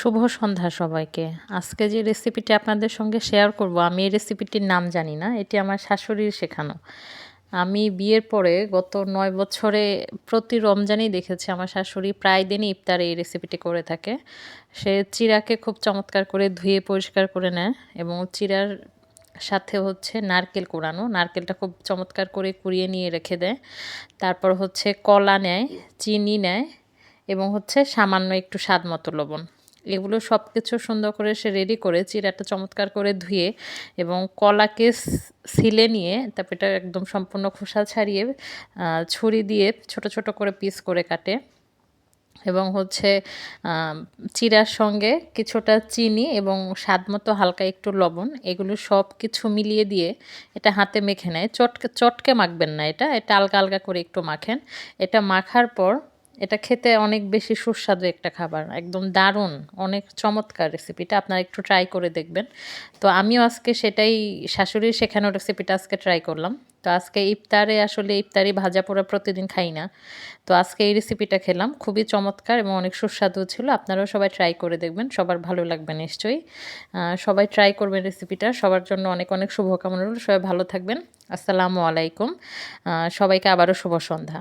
শুভ সন্ধ্যা সবাইকে। আজকে যে রেসিপিটি আপনাদের সঙ্গে শেয়ার করব, আমি এই রেসিপিটির নাম জানি না, এটি আমার শাশুড়ির শেখানো। আমি বিয়ের পরে গত নয় বছরে প্রতি রমজানেই দেখেছি আমার শাশুড়ি প্রায় দিনই ইফতার এই রেসিপিটি করে থাকে। সে চিরাকে খুব চমৎকার করে ধুয়ে পরিষ্কার করে নেয় এবং চিরার সাথে হচ্ছে নারকেল কোরানো নারকেলটা খুব চমৎকার করে কুড়িয়ে নিয়ে রেখে দেয়। তারপর হচ্ছে কলা নেয়, চিনি নেয় এবং হচ্ছে সামান্য একটু স্বাদ মতো লবণ। এগুলো সব কিছু সুন্দর করে সে রেডি করে, চিরাটা চমৎকার করে ধুয়ে এবং কলাকে সিলে নিয়ে তারপর এটা একদম সম্পূর্ণ খোসা ছাড়িয়ে ছুরি দিয়ে ছোট ছোট করে পিস করে কাটে এবং হচ্ছে চিরার সঙ্গে কিছুটা চিনি এবং স্বাদ মতো হালকা একটু লবণ, এগুলো সব কিছু মিলিয়ে দিয়ে এটা হাতে মেখে নেয়। চটকে চটকে মাখবেন না এটা এটা আলগা আলগা করে একটু মাখেন। এটা মাখার পর এটা খেতে অনেক বেশি সুস্বাদু একটা খাবার, একদম দারুণ, অনেক চমৎকার রেসিপিটা আপনারা একটু ট্রাই করে দেখবেন। তো আমিও আজকে সেটাই, শাশুড়ির শেখানো রেসিপিটা আজকে ট্রাই করলাম। তো আজকে ইফতারে আসলে ইফতারি ভাজা পোড়া প্রতিদিন খাই না। তো আজকে এই রেসিপিটা খেলাম, খুবই চমৎকার এবং অনেক সুস্বাদু ছিল। আপনারাও সবাই ট্রাই করে দেখবেন, সবার ভালো লাগবে নিশ্চয়ই। সবাই ট্রাই করবেন রেসিপিটা সবার জন্য অনেক অনেক শুভকামনা রইল, সবাই ভালো থাকবেন। আসসালামু আলাইকুম। সবাইকে আবারও শুভ সন্ধ্যা।